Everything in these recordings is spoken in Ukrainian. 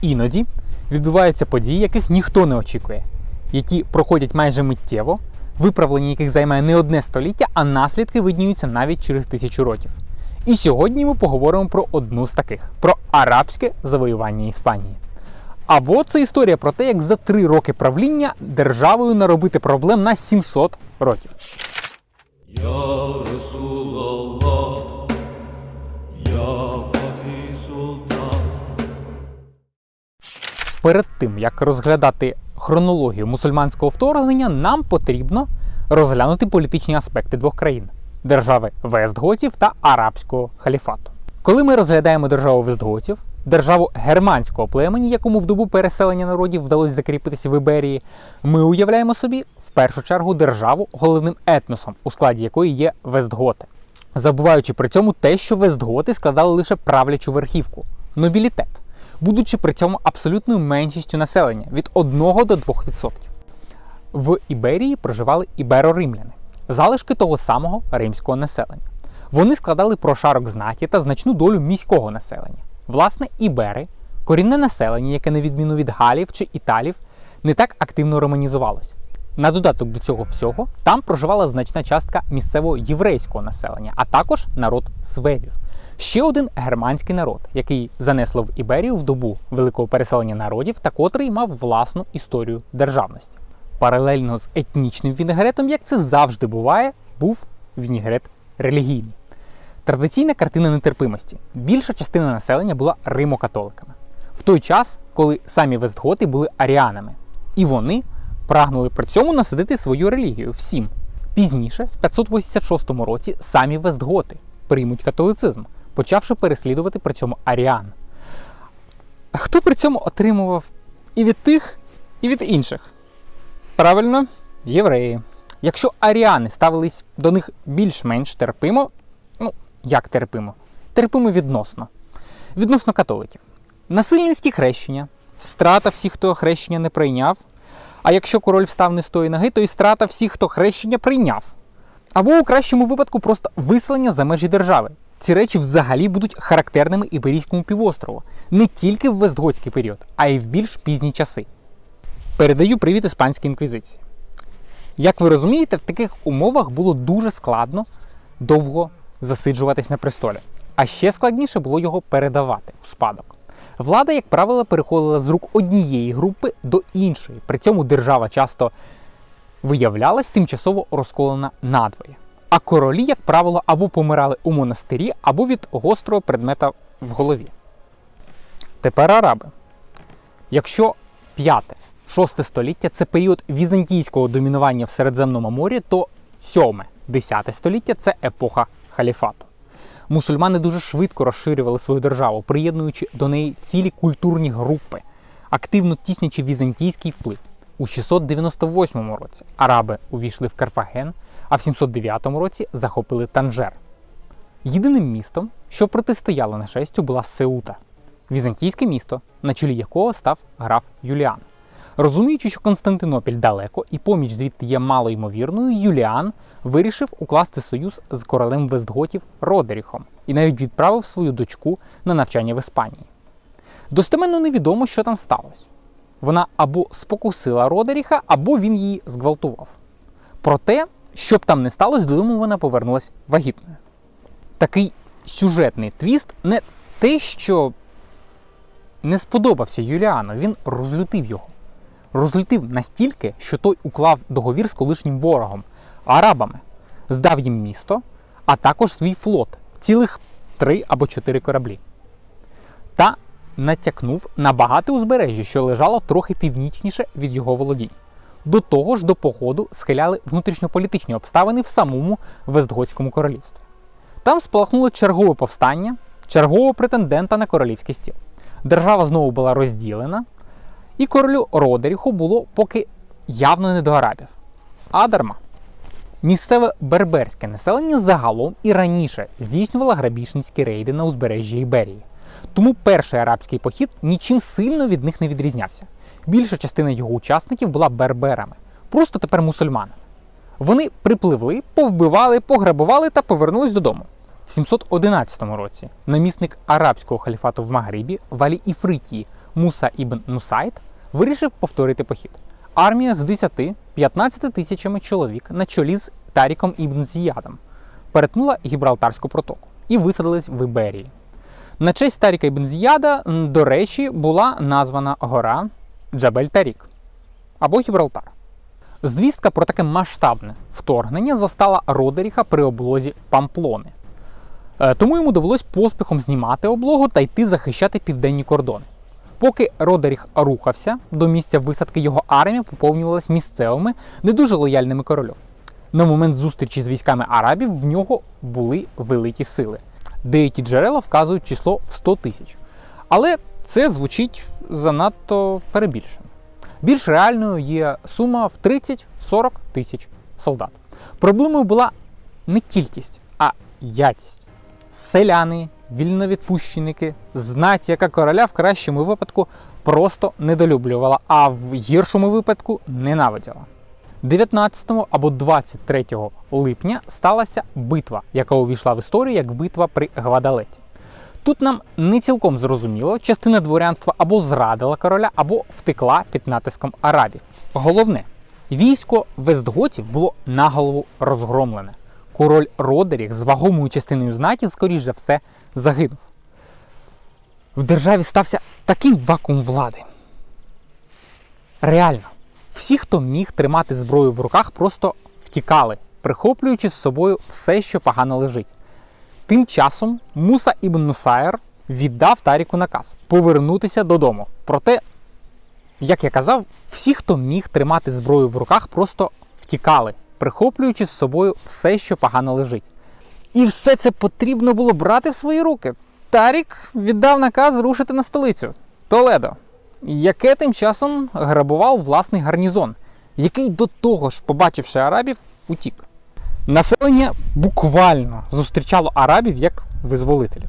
Іноді відбуваються події, яких ніхто не очікує, які проходять майже миттєво, виправлення яких займає не одне століття, а наслідки видніються навіть через тисячу років. І сьогодні ми поговоримо про одну з таких: про арабське завоювання Іспанії. Або це історія про те, як за три роки правління державою наробити проблем на 700 років. Перед тим як розглядати хронологію мусульманського вторгнення, нам потрібно розглянути політичні аспекти двох країн держави Вестготів та Арабського халіфату. Коли ми розглядаємо державу Вестготів, державу германського племені, якому в добу переселення народів вдалося закріпитися в Іберії, ми уявляємо собі в першу чергу державу головним етносом, у складі якої є Вестготи, забуваючи при цьому те, що Вестготи складали лише правлячу верхівку нобілітет, будучи при цьому абсолютною меншістю населення від 1 до 2%. В Іберії проживали іберо-римляни, залишки того самого римського населення. Вони складали прошарок знаті та значну долю міського населення. Власне, ібери, корінне населення, яке, на відміну від галів чи італів, не так активно романізувалося. На додаток до цього всього там проживала значна частка місцевого єврейського населення, а також народ свевів. Ще один германський народ, який занесло в Іберію в добу великого переселення народів та котрий мав власну історію державності. Паралельно з етнічним вінегретом, як це завжди буває, був вінегрет релігійний. Традиційна картина нетерпимості. Більша частина населення була римокатоликами. В той час, коли самі вестготи були аріанами, і вони прагнули при цьому насадити свою релігію всім. Пізніше, в 586 році, самі вестготи приймуть католицизм, почавши переслідувати при цьому аріан. Хто при цьому отримував і від тих, і від інших? Правильно, євреї. Якщо аріани ставились до них більш-менш терпимо, ну як терпимо? Терпимо відносно. Відносно католиків. Насильницькі хрещення, страта всіх, хто хрещення не прийняв. А якщо король встав не з тої ноги, то і страта всіх, хто хрещення прийняв. Або у кращому випадку просто виселення за межі держави. Ці речі взагалі будуть характерними Іберійському півострову не тільки в Вестготський період, а й в більш пізні часи. Передаю привіт іспанській інквізиції. Як ви розумієте, в таких умовах було дуже складно довго засиджуватись на престолі. А ще складніше було його передавати у спадок. Влада, як правило, переходила з рук однієї групи до іншої. При цьому держава часто виявлялась тимчасово розколена надвоє. А королі, як правило, або помирали у монастирі, або від гострого предмета в голові. Тепер араби. Якщо 5-6 століття це період візантійського домінування в Середземному морі, то 7-10 століття це епоха халіфату. Мусульмани дуже швидко розширювали свою державу, приєднуючи до неї цілі культурні групи, активно тіснячи візантійський вплив. У 698 році араби увійшли в Карфаген, а в 709 році захопили Танжер. Єдиним містом, що протистояло нашестю, була Сеута, візантійське місто, на чолі якого став граф Юліан. Розуміючи, що Константинопіль далеко і поміч звідти є малоймовірною, Юліан вирішив укласти союз з королем Вестготів Родеріхом і навіть відправив свою дочку на навчання в Іспанії. Достеменно невідомо, що там сталося. Вона або спокусила Родеріха, або він її зґвалтував. Проте, що б там не сталося, додому вона повернулася вагітною. Такий сюжетний твіст не те, що не сподобався Юліану, він розлютив його. Розлютив настільки, що той уклав договір з колишнім ворогом арабами, здав їм місто, а також свій флот, цілих три або чотири кораблі. Та натякнув на багате узбережжя, що лежало трохи північніше від його володінь. До того ж, до походу схиляли внутрішньополітичні обставини в самому Вестготському королівстві. Там спалахнуло чергове повстання, чергового претендента на королівський стіл. Держава знову була розділена, і королю Родеріху було поки явно не до арабів, а дарма. Місцеве берберське населення загалом і раніше здійснювало грабіжницькі рейди на узбережжі Іберії. Тому перший арабський похід нічим сильно від них не відрізнявся. Більша частина його учасників була берберами, просто тепер мусульманами. Вони припливли, повбивали, пограбували та повернулись додому. В 711 році намісник арабського халіфату в Магрибі Валі Іфритії Муса ібн Нусайт вирішив повторити похід. Армія з 10-15 тисячами чоловік на чолі з Таріком ібн Зіядом перетнула Гібралтарську протоку і висадилась в Іберії. На честь Таріка ібн Зіяда, до речі, була названа гора Джабель Тарік або Гібралтар. Звістка про таке масштабне вторгнення застала Родеріха при облозі Памплони. Е, Тому йому довелось поспіхом знімати облогу та йти захищати південні кордони. Поки Родеріх рухався до місця висадки, його армія поповнювалась місцевими, не дуже лояльними королю. На момент зустрічі з військами арабів в нього були великі сили. Деякі джерела вказують число в 100 тисяч. Але це звучить занадто перебільшено. Більш реальною є сума в 30-40 тисяч солдат. Проблемою була не кількість, а якість. Селяни, вільновідпущеники, знать, яка короля в кращому випадку просто недолюблювала, а в гіршому випадку ненавиділа. 19 або 23 липня сталася битва, яка увійшла в історію як битва при Гвадалеті. Тут нам не цілком зрозуміло, частина дворянства або зрадила короля, або втекла під натиском арабів. Головне, військо Вестготів було наголову розгромлене. Король Родеріх з вагомою частиною знаті, скоріш за все, загинув. В державі стався такий вакуум влади. Реально, всі, хто міг тримати зброю в руках, просто втікали, прихоплюючи з собою все, що погано лежить. Тим часом Муса ібн Нусайр віддав Таріку наказ повернутися додому. Проте, як я казав, всі, хто міг тримати зброю в руках, просто втікали, прихоплюючи з собою все, що погано лежить. І все це потрібно було брати в свої руки. Тарік віддав наказ рушити на столицю Толедо, яке тим часом грабував власний гарнізон, який до того ж, побачивши арабів, утік. Населення буквально зустрічало арабів як визволителів.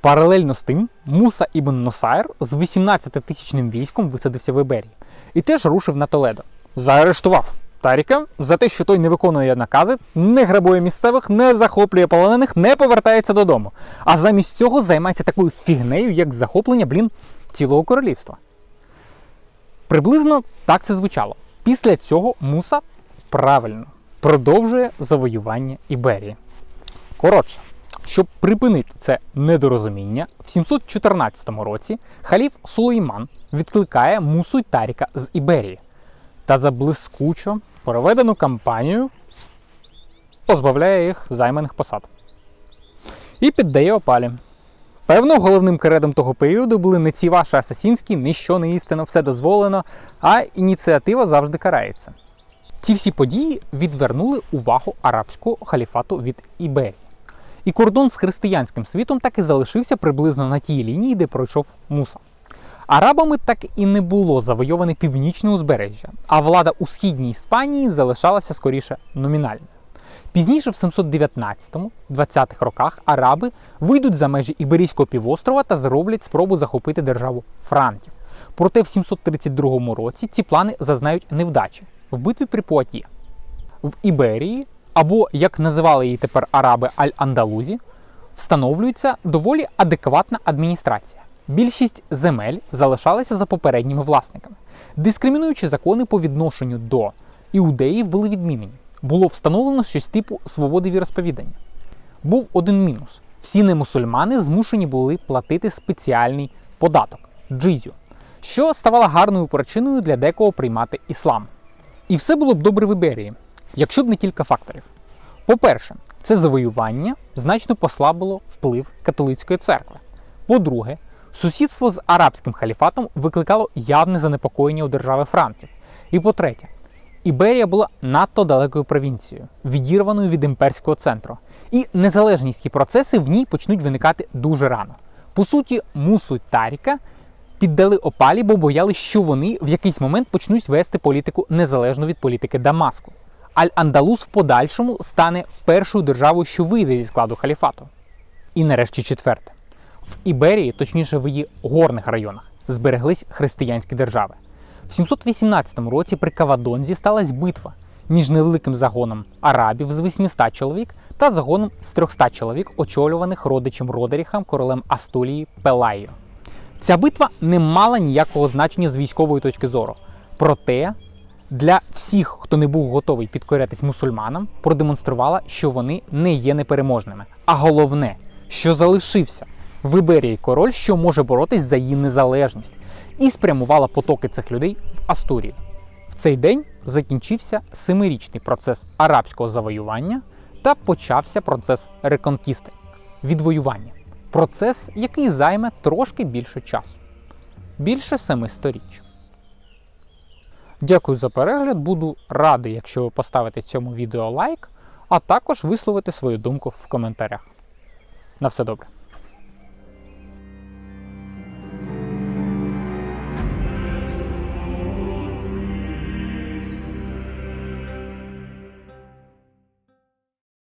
Паралельно з тим, Муса ібн Носайр з 18-тисячним військом висадився в Іберії і теж рушив на Толедо. Заарештував Таріка за те, що той не виконує накази, не грабує місцевих, не захоплює полонених, не повертається додому. А замість цього займається такою фігнею, як захоплення, блін, цілого королівства. Приблизно так це звучало. Після цього Муса правильно продовжує завоювання Іберії. Коротше, щоб припинити це недорозуміння, в 714 році халіф Сулейман відкликає Мусу й Таріка з Іберії та за блискучо проведену кампанію позбавляє їх займаних посад і піддає опалі. Певно, головним кредом того періоду були не ці ваші асасінські, ніщо не істинно, все дозволено, а ініціатива завжди карається. Ці всі події відвернули увагу арабського халіфату від Іберії. І кордон з християнським світом так і залишився приблизно на тій лінії, де пройшов Муса. Арабами так і не було завойоване північне узбережжя, а влада у східній Іспанії залишалася скоріше номінальною. Пізніше, в 719-20-х роках, араби вийдуть за межі Іберійського півострова та зроблять спробу захопити державу франків. Проте в 732 році ці плани зазнають невдачі в битві при Пуаті. В Іберії, або як називали її тепер араби Аль-Андалузі, встановлюється доволі адекватна адміністрація. Більшість земель залишалися за попередніми власниками. Дискримінуючі закони по відношенню до іудеїв були відмінені. Було встановлено щось типу свободи віросповідання. Був один мінус: всі немусульмани змушені були платити спеціальний податок джизю, що ставало гарною причиною для декого приймати іслам. І все було б добре в Іберії, якщо б не кілька факторів. По-перше, це завоювання значно послабило вплив католицької церкви. По-друге, сусідство з арабським халіфатом викликало явне занепокоєння у держави франків. І по-третє, Іберія була надто далекою провінцією, відірваною від імперського центру, і незалежність процеси в ній почнуть виникати дуже рано. По суті, мусу Таріка піддали опалі, бо боялись, що вони в якийсь момент почнуть вести політику незалежно від політики Дамаску. Аль-Андалус в подальшому стане першою державою, що вийде зі складу халіфату. І нарешті четверте. В Іберії, точніше в її горних районах, збереглись християнські держави. В 718 році при Кавадонзі сталася битва між невеликим загоном арабів з 800 чоловік та загоном з 300 чоловік, очолюваних родичем Родеріхам, королем Астулії Пелайо. Ця битва не мала ніякого значення з військової точки зору. Проте для всіх, хто не був готовий підкорятись мусульманам, продемонструвала, що вони не є непереможними. А головне, що залишився в Іберії король, що може боротись за її незалежність, і спрямувала потоки цих людей в Астурію. В цей день закінчився семирічний процес арабського завоювання та почався процес реконкісти відвоювання. Процес, який займе трошки більше часу більше семи сторіч. Дякую за перегляд. Буду радий, якщо ви поставите цьому відео лайк, а також висловите свою думку в коментарях. На все добре.